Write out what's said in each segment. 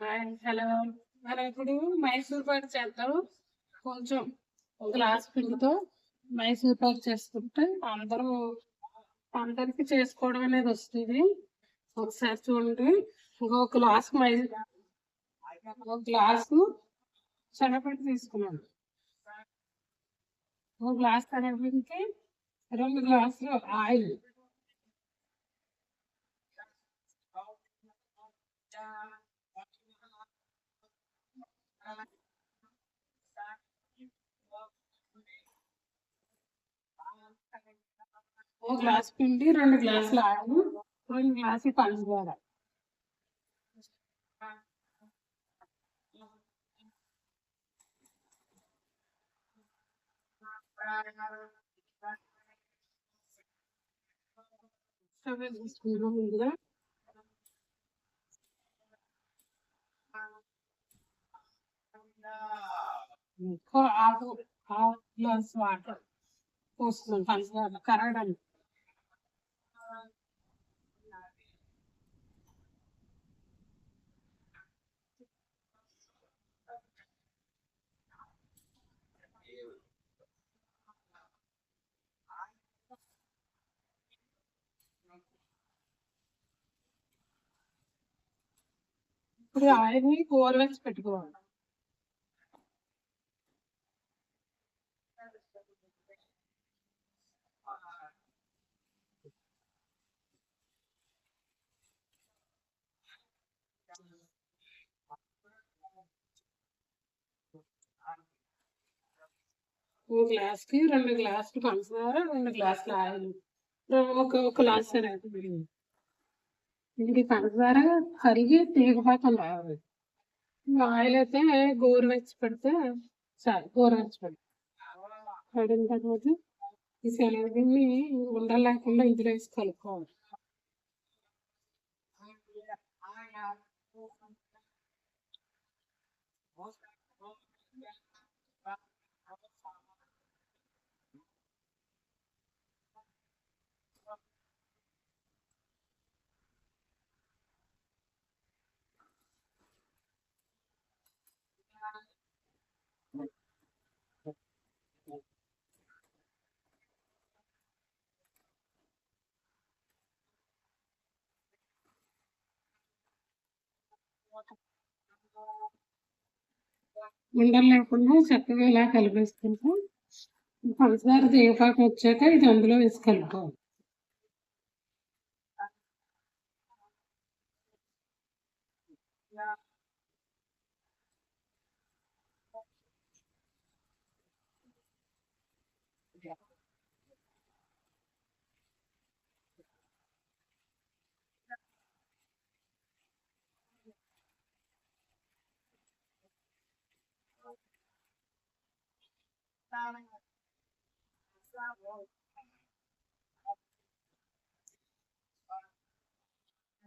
Hi hello. మనం ఇప్పుడు మైసూర్ పాక్ చేద్దాం. కొంచెం ఒక గ్లాస్ పిండితో మైసూర్ పాక్ చేసుకుంటే అందరూ అందరికి చేసుకోవడం అనేది వస్తుంది. ఒకసారి చూడండి. ఇంకో గ్లాస్ మై ఒక గ్లాసు శనగపిండి తీసుకున్నాను. ఒక గ్లాస్ శనగపిండికి రెండు గ్లాసులు ఆయిల్. ఓ గ్లాస్ పిండి రెండు గ్లాసులు ఆయిల్ రెండు గ్లాసులు పంచదార. స్టవ్ తీసుకుంటాం ముందుగా. ఇంకో ఆకు హాఫ్ గ్లాస్ వాటర్ పోస్తున్నాం పంచదార కరగడానికి. ఇప్పుడు ఆయిల్ని గోరువెచ్చి పెట్టుకోవాలి. ఒక గ్లాస్కి రెండు గ్లాసులు పంచదార రెండు గ్లాసులు ఆయిల్. ఒక ఒక గ్లాస్ శనగపిండి. ఇది పంచదార కరిగి తీగపాకం రావాలి. ఆయిల్ అయితే గోరువెచ్చి పెడితే చాలు గోరువెచ్చి పెడితే. పడిన తర్వాత ఈ శనగపిండి ఉండలు లేకుండా ఇందులో వేసి కలుపుకోవాలి. ఉండలు లేకుండా చక్కగా ఇలా కలిపేసుకుంటాం. పంచదార తీగపాకం వచ్చాక ఇది అందులో వేసి కలుపుకోవాలి.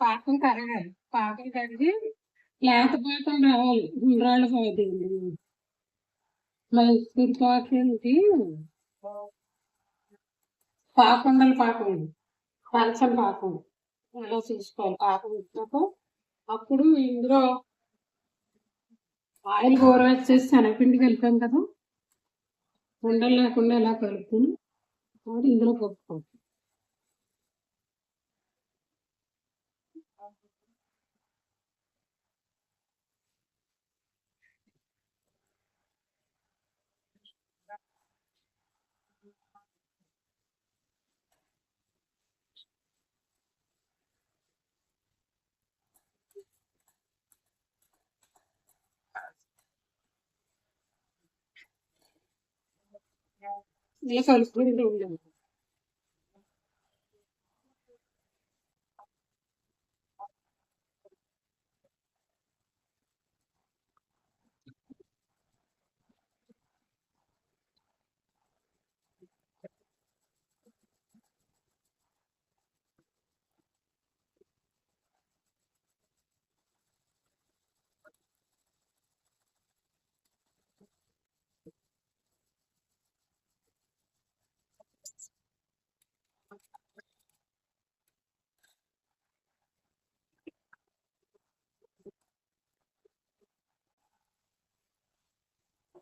పాకం కరగాలి పాకం కరిగి లేత పాకం రావాలి. గుండ్రాళ్ళు పోతుంది. మైసూర్ పాకు ఏంటి పాకుండలు పాకం ఇది పాకం ఇలా చూసుకోవాలి పాకం వచ్చినాక అప్పుడు ఇందులో ఆయిల్ గోరవెచ్చేసి శనగపిండి కలిపాం కదా. ఉండలు లేకుండా ఇలా కలుపుకుని అప్పుడు ఇందులో కలుపుకోవాలి ఇలా కలుపుకుంటూ ఉండాలి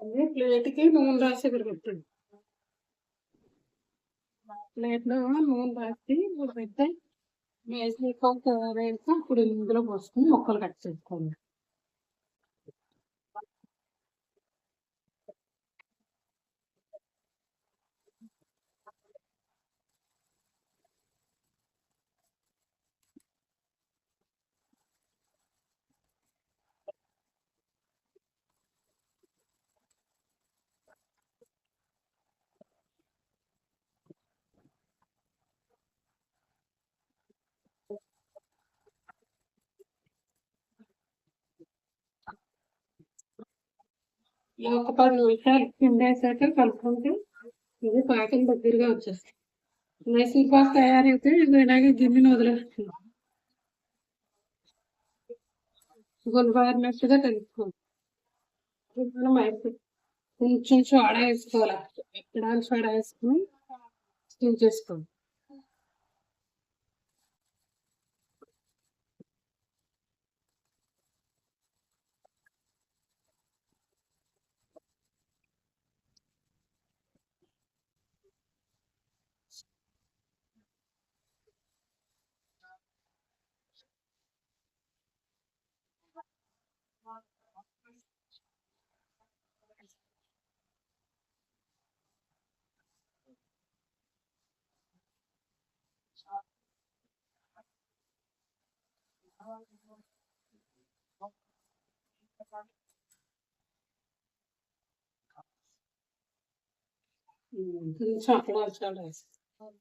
అదే ప్లేట్కి నూనె రాసి ఇక్కడ పెట్టండి ప్లేట్లో నూనె రాసి ఇక్కడ పెడితే వేసిన తయారైతే ఇందులో పోసుకొని మొక్కలు కట్ చేసుకోండి ఒక పది నిమిషాలు పిండేసాక కలుపుకుంటే ఇది పాకం దగ్గరగా వచ్చేస్తుంది. మైసూర్ పాక్ తయారైతే ఇది ఇలాగే గిన్నెను వదిలేస్తుంది గుల్బారినట్టుగా కలుపుకోండి మనం మైసూర్ కొంచెం సోడా వేసుకోవాలి. ఎక్కడానికి సోడా వేసుకుని స్టీమ్ చేసుకోండి కొంచెం అక్కడ సోడా వేసుకోండి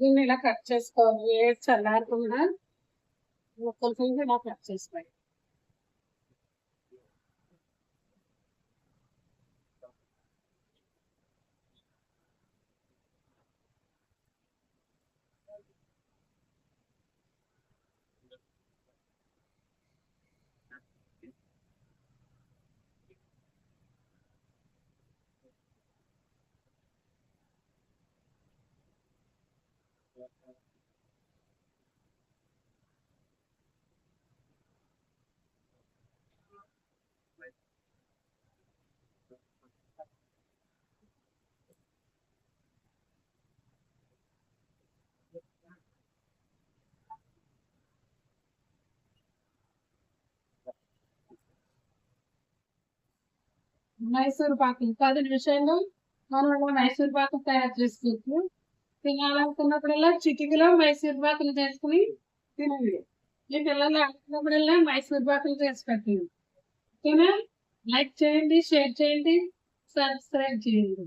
దీన్ని ఇలా కట్ చేసుకోవాలి. ఏ చల్లారకుండా ముక్కలు ఇలా కట్ చేసుకోవాలి. మైసూర్ పాకు పది నిమిషాల్లో మనం ఇలా మైసూర్ పాకు తయారు చేసుకోవచ్చు తినాలనుకున్నప్పుడల్లా చిటికలో మైసూర్ పాకులు చేసుకుని తినండి. మీ పిల్లలు ఆడుకున్నప్పుడల్లా మైసూర్ పాకులు చేసి పెట్టండి. ఓకేనా? లైక్ చేయండి షేర్ చేయండి సబ్స్క్రైబ్ చేయండి.